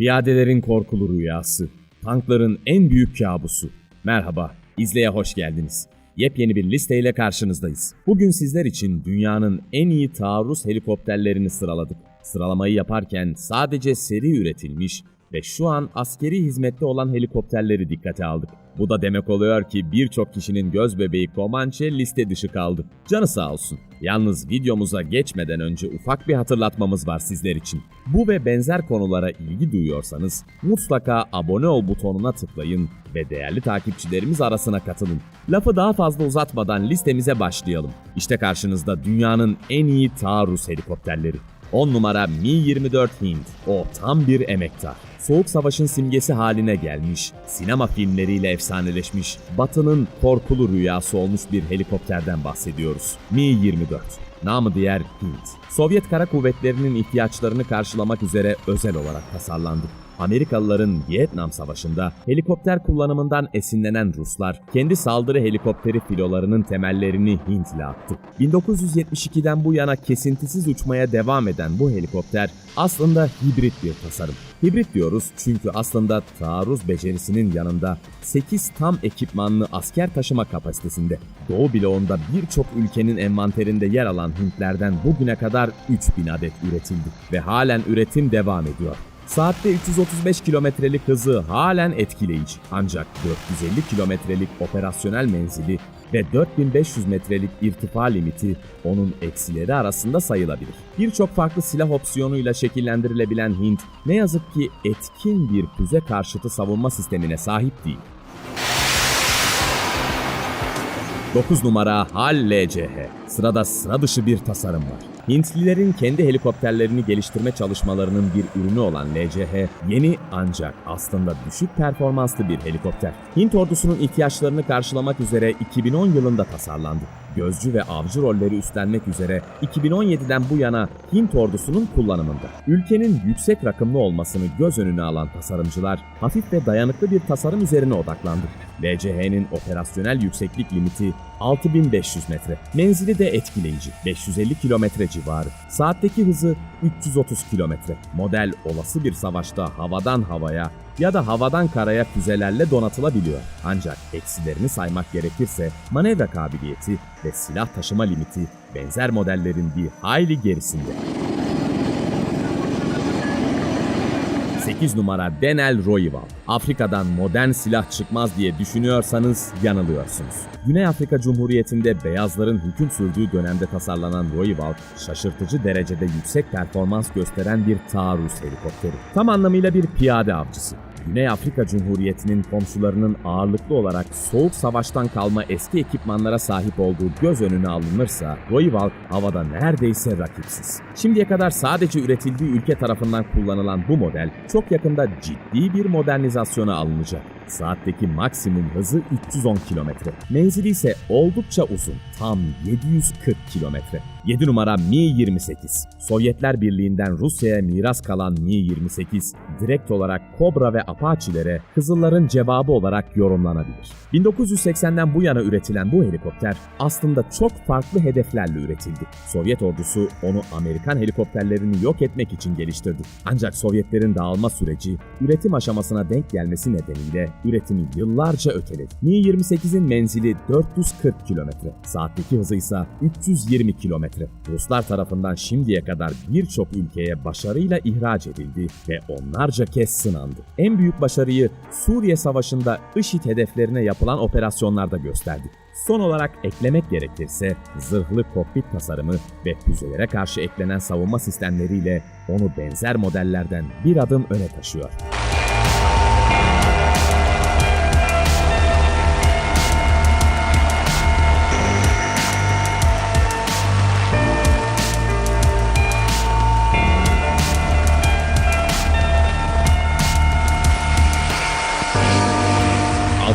Piyadelerin korkulu rüyası, tankların en büyük kabusu. Merhaba, izleye hoş geldiniz. Yepyeni bir listeyle karşınızdayız. Bugün sizler için dünyanın en iyi taarruz helikopterlerini sıraladık. Sıralamayı yaparken sadece seri üretilmiş ve şu an askeri hizmette olan helikopterleri dikkate aldık. Bu da demek oluyor ki birçok kişinin göz bebeği Comanche liste dışı kaldı. Canı sağ olsun. Yalnız videomuza geçmeden önce ufak bir hatırlatmamız var sizler için. Bu ve benzer konulara ilgi duyuyorsanız mutlaka abone ol butonuna tıklayın ve değerli takipçilerimiz arasına katılın. Lafı daha fazla uzatmadan listemize başlayalım. İşte karşınızda dünyanın en iyi taarruz helikopterleri. 10 numara Mi-24 Hind. O tam bir emektar. Soğuk Savaş'ın simgesi haline gelmiş, sinema filmleriyle efsaneleşmiş, Batı'nın korkulu rüyası olmuş bir helikopterden bahsediyoruz. Mi-24. Namı diğer Hind. Sovyet Kara Kuvvetleri'nin ihtiyaçlarını karşılamak üzere özel olarak tasarlandı. Amerikalıların Vietnam Savaşı'nda helikopter kullanımından esinlenen Ruslar, kendi saldırı helikopteri filolarının temellerini Hint'le attı. 1972'den bu yana kesintisiz uçmaya devam eden bu helikopter aslında hibrit bir tasarım. Hibrit diyoruz çünkü aslında taarruz becerisinin yanında 8 tam ekipmanlı asker taşıma kapasitesinde. Doğu bloğunda birçok ülkenin envanterinde yer alan Hintlerden bugüne kadar 3000 adet üretildi ve halen üretim devam ediyor. Saatte 335 kilometrelik hızı halen etkileyici. Ancak 450 kilometrelik operasyonel menzili ve 4500 metrelik irtifa limiti onun eksileri arasında sayılabilir. Birçok farklı silah opsiyonuyla şekillendirilebilen Hint ne yazık ki etkin bir füze karşıtı savunma sistemine sahip değil. 9 numara HAL LCH. Sırada sıra dışı bir tasarım var. Hintlilerin kendi helikopterlerini geliştirme çalışmalarının bir ürünü olan LCH, yeni ancak aslında düşük performanslı bir helikopter. Hint ordusunun ihtiyaçlarını karşılamak üzere 2010 yılında tasarlandı. Gözcü ve avcı rolleri üstlenmek üzere 2017'den bu yana Hint ordusunun kullanımında. Ülkenin yüksek rakımlı olmasını göz önüne alan tasarımcılar hafif ve dayanıklı bir tasarım üzerine odaklandı. LCH'nin operasyonel yükseklik limiti 6500 metre. Menzili de etkileyici. 550 kilometre civarı. Saatteki hızı 330 kilometre. Model olası bir savaşta havadan havaya ya da havadan karaya füzelerle donatılabiliyor. Ancak eksilerini saymak gerekirse manevra kabiliyeti ve silah taşıma limiti benzer modellerin bir hayli gerisinde. 8 numara Denel Royval. Afrika'dan modern silah çıkmaz diye düşünüyorsanız yanılıyorsunuz. Güney Afrika Cumhuriyeti'nde beyazların hüküm sürdüğü dönemde tasarlanan Royval, şaşırtıcı derecede yüksek performans gösteren bir taarruz helikopteri. Tam anlamıyla bir piyade avcısı. Güney Afrika Cumhuriyeti'nin komşularının ağırlıklı olarak Soğuk Savaş'tan kalma eski ekipmanlara sahip olduğu göz önüne alınırsa Royval havada neredeyse rakipsiz. Şimdiye kadar sadece üretildiği ülke tarafından kullanılan bu model çok yakında ciddi bir modernizasyona alınacak. Saatteki maksimum hızı 310 kilometre. Menzili ise oldukça uzun. Tam 740 kilometre. 7 numara Mi-28. Sovyetler Birliği'nden Rusya'ya miras kalan Mi-28 direkt olarak Kobra ve Apache'lere Kızılların cevabı olarak yorumlanabilir. 1980'den bu yana üretilen bu helikopter aslında çok farklı hedeflerle üretildi. Sovyet ordusu onu Amerikan helikopterlerini yok etmek için geliştirdi. Ancak Sovyetlerin dağılma süreci üretim aşamasına denk gelmesi nedeniyle üretimi yıllarca öteledi. Mi-28'in menzili 440 kilometre, saatteki hızı ise 320 kilometre. Ruslar tarafından şimdiye kadar birçok ülkeye başarıyla ihraç edildi ve onlarca kez sınandı. En büyük başarıyı Suriye Savaşı'nda IŞİD hedeflerine yapılan operasyonlarda gösterdi. Son olarak eklemek gerekirse zırhlı kokpit tasarımı ve füzelere karşı eklenen savunma sistemleriyle onu benzer modellerden bir adım öne taşıyor.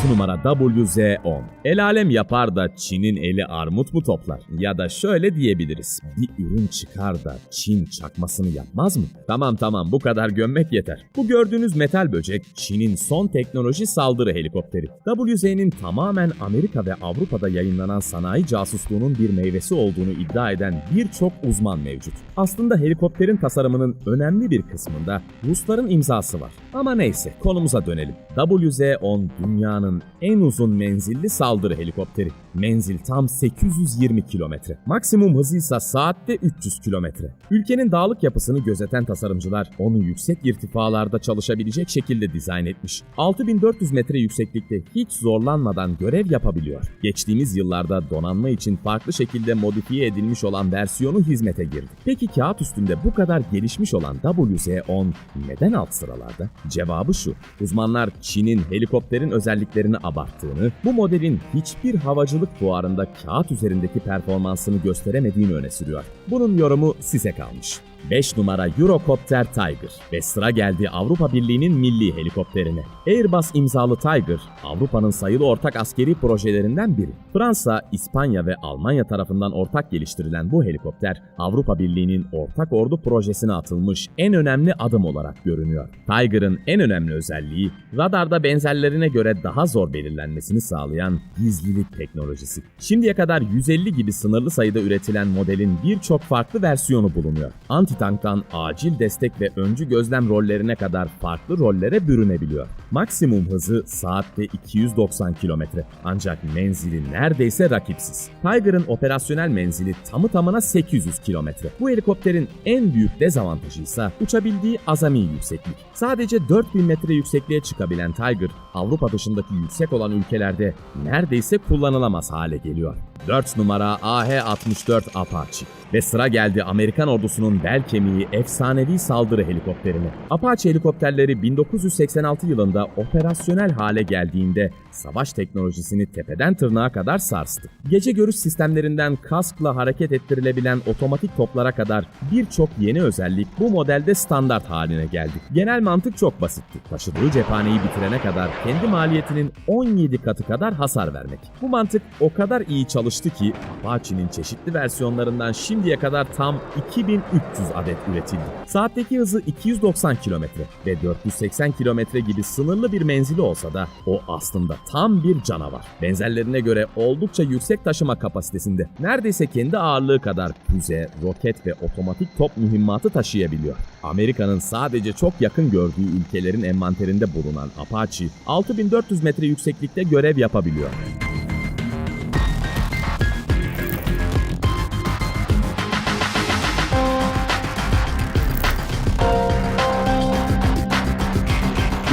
Altı numara numara WZ-10. El alem yapar da Çin'in eli armut mu toplar? Ya da şöyle diyebiliriz. Bir ürün çıkar da Çin çakmasını yapmaz mı? Tamam tamam bu kadar gömmek yeter. Bu gördüğünüz metal böcek Çin'in son teknoloji saldırı helikopteri. WZ'nin tamamen Amerika ve Avrupa'da yayınlanan sanayi casusluğunun bir meyvesi olduğunu iddia eden birçok uzman mevcut. Aslında helikopterin tasarımının önemli bir kısmında Rusların imzası var. Ama neyse konumuza dönelim. WZ-10 dünyanın en uzun menzilli saldırı helikopteri. Menzil tam 820 kilometre. Maksimum hızı ise saatte 300 kilometre. Ülkenin dağlık yapısını gözeten tasarımcılar onu yüksek irtifalarda çalışabilecek şekilde dizayn etmiş. 6400 metre yükseklikte hiç zorlanmadan görev yapabiliyor. Geçtiğimiz yıllarda donanma için farklı şekilde modifiye edilmiş olan versiyonu hizmete girdi. Peki kağıt üstünde bu kadar gelişmiş olan WZ-10 neden alt sıralarda? Cevabı şu. Uzmanlar Çin'in helikopterin özelliklerini abarttığını, bu modelin hiçbir havacılık fuarında kağıt üzerindeki performansını gösteremediğini öne sürüyor. Bunun yorumu size kalmış. 5 numara Eurocopter Tiger ve sıra geldi Avrupa Birliği'nin milli helikopterine. Airbus imzalı Tiger, Avrupa'nın sayılı ortak askeri projelerinden biri. Fransa, İspanya ve Almanya tarafından ortak geliştirilen bu helikopter, Avrupa Birliği'nin ortak ordu projesine atılmış en önemli adım olarak görünüyor. Tiger'ın en önemli özelliği, radarda benzerlerine göre daha zor belirlenmesini sağlayan gizlilik teknolojisi. Şimdiye kadar 150 gibi sınırlı sayıda üretilen modelin birçok farklı versiyonu bulunuyor. Anti-tanktan acil destek ve öncü gözlem rollerine kadar farklı rollere bürünebiliyor. Maksimum hızı saatte 290 km ancak menzili neredeyse rakipsiz. Tiger'ın operasyonel menzili tamı tamına 800 km. Bu helikopterin en büyük dezavantajı ise uçabildiği azami yükseklik. Sadece 4000 metre yüksekliğe çıkabilen Tiger, Avrupa dışındaki yüksek olan ülkelerde neredeyse kullanılamaz hale geliyor. 4 numara AH-64 Apache ve sıra geldi Amerikan ordusunun bel kemiği efsanevi saldırı helikopterine. Apache helikopterleri 1986 yılında operasyonel hale geldiğinde savaş teknolojisini tepeden tırnağa kadar sarstı. Gece görüş sistemlerinden kaskla hareket ettirilebilen otomatik toplara kadar birçok yeni özellik bu modelde standart haline geldi. Genel mantık çok basitti. Taşıdığı cephaneyi bitirene kadar kendi maliyetinin 17 katı kadar hasar vermek. Bu mantık o kadar iyi çalıştı ki Apache'nin çeşitli versiyonlarından şimdiye kadar tam 2300 adet üretildi. Saatteki hızı 290 km ve 480 km gibi sınırlı bir menzili olsa da o aslında tam bir canavar. Benzerlerine göre oldukça yüksek taşıma kapasitesinde. Neredeyse kendi ağırlığı kadar füze, roket ve otomatik top mühimmatı taşıyabiliyor. Amerika'nın sadece çok yakın gördüğü ülkelerin envanterinde bulunan Apache 6400 metre yükseklikte görev yapabiliyor.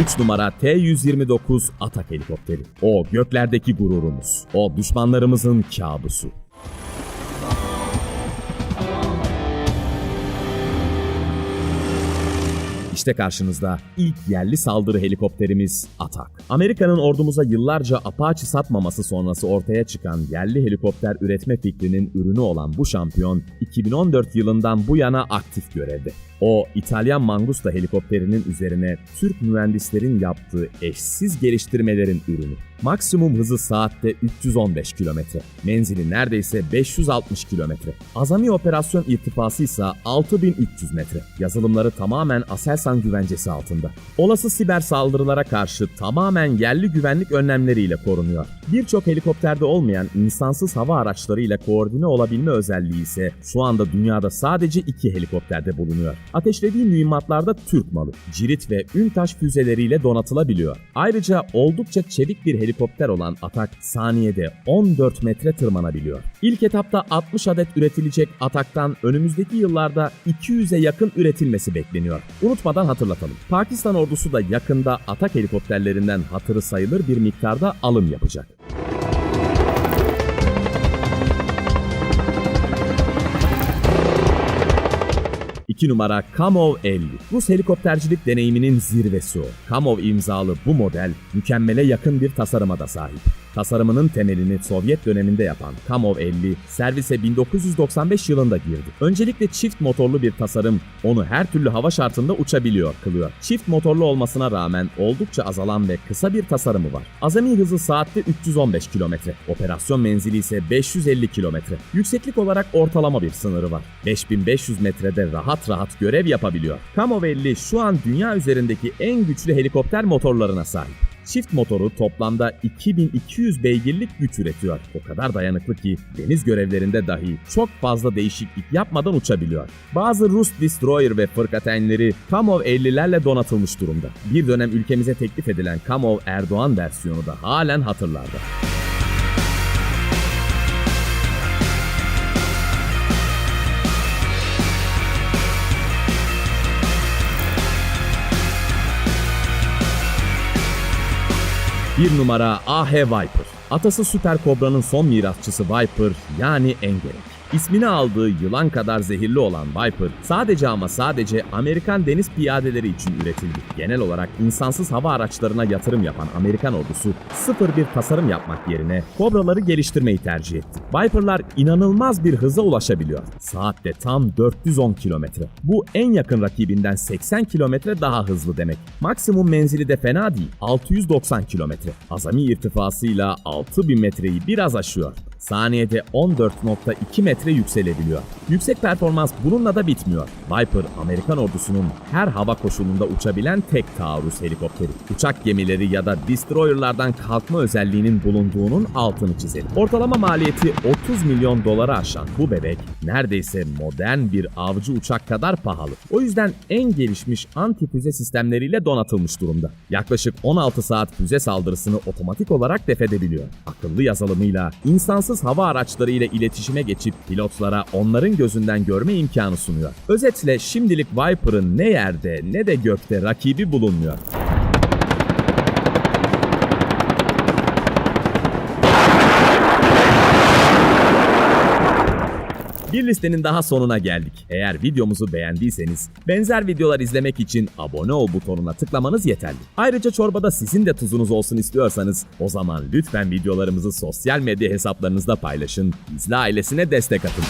Üç numara T-129 Atak helikopteri. O göklerdeki gururumuz. O düşmanlarımızın kabusu. İşte karşınızda ilk yerli saldırı helikopterimiz Atak. Amerika'nın ordumuza yıllarca Apache satmaması sonrası ortaya çıkan yerli helikopter üretme fikrinin ürünü olan bu şampiyon 2014 yılından bu yana aktif görevde. O İtalyan Mangusta helikopterinin üzerine Türk mühendislerin yaptığı eşsiz geliştirmelerin ürünü. Maksimum hızı saatte 315 km. Menzili neredeyse 560 km. Azami operasyon irtifası ise 6300 metre. Yazılımları tamamen Aselsan güvencesi altında. Olası siber saldırılara karşı tamamen yerli güvenlik önlemleriyle korunuyor. Birçok helikopterde olmayan insansız hava araçlarıyla koordine olabilme özelliği ise şu anda dünyada sadece iki helikopterde bulunuyor. Ateşlediği mühimmatlarda Türk malı, cirit ve üntaş füzeleriyle donatılabiliyor. Ayrıca oldukça çevik bir helikopter olan Atak saniyede 14 metre tırmanabiliyor. İlk etapta 60 adet üretilecek Atak'tan önümüzdeki yıllarda 200'e yakın üretilmesi bekleniyor. Unutmadan hatırlatalım. Pakistan ordusu da yakında Atak helikopterlerinden hatırı sayılır bir miktarda alım yapacak. 2 numara Kamov 50. Rus helikoptercilik deneyiminin zirvesi o. Kamov imzalı bu model mükemmele yakın bir tasarıma da sahip. Tasarımının temelini Sovyet döneminde yapan Kamov 50, servise 1995 yılında girdi. Öncelikle çift motorlu bir tasarım onu her türlü hava şartında uçabiliyor kılıyor. Çift motorlu olmasına rağmen oldukça azalan ve kısa bir tasarımı var. Azami hızı saatte 315 km, operasyon menzili ise 550 km. Yükseklik olarak ortalama bir sınırı var. 5500 metrede rahat rahat görev yapabiliyor. Kamov 50 şu an dünya üzerindeki en güçlü helikopter motorlarına sahip. Çift motoru toplamda 2200 beygirlik güç üretiyor. O kadar dayanıklı ki deniz görevlerinde dahi çok fazla değişiklik yapmadan uçabiliyor. Bazı Rus destroyer ve fırkateynleri Kamov 50'lerle donatılmış durumda. Bir dönem ülkemize teklif edilen Kamov Erdoğan versiyonu da halen hatırlarda. Bir numara AH Viper. Atası Süper Kobra'nın son mirasçısı Viper yani Engerek. İsmini aldığı yılan kadar zehirli olan Viper sadece ama sadece Amerikan deniz piyadeleri için üretildi. Genel olarak insansız hava araçlarına yatırım yapan Amerikan ordusu sıfır bir tasarım yapmak yerine Kobraları geliştirmeyi tercih etti. Viper'lar inanılmaz bir hıza ulaşabiliyor. Saatte tam 410 kilometre. Bu en yakın rakibinden 80 kilometre daha hızlı demek. Maksimum menzili de fena değil. 690 kilometre. Azami irtifasıyla 6000 metreyi biraz aşıyor saniyede 14.2 metre yükselebiliyor. Yüksek performans bununla da bitmiyor. Viper, Amerikan ordusunun her hava koşulunda uçabilen tek taarruz helikopteri. Uçak gemileri ya da destroyerlardan kalkma özelliğinin bulunduğunun altını çizelim. Ortalama maliyeti 30 milyon dolara aşan bu bebek neredeyse modern bir avcı uçak kadar pahalı. O yüzden en gelişmiş anti füze sistemleriyle donatılmış durumda. Yaklaşık 16 saat füze saldırısını otomatik olarak def edebiliyor. Akıllı yazılımıyla insansız hava araçları ile iletişime geçip pilotlara onların gözünden görme imkanı sunuyor. Özetle şimdilik Viper'ın ne yerde ne de gökte rakibi bulunmuyor. Bir listenin daha sonuna geldik. Eğer videomuzu beğendiyseniz benzer videolar izlemek için abone ol butonuna tıklamanız yeterli. Ayrıca çorbada sizin de tuzunuz olsun istiyorsanız o zaman lütfen videolarımızı sosyal medya hesaplarınızda paylaşın, izle ailesine destek atın.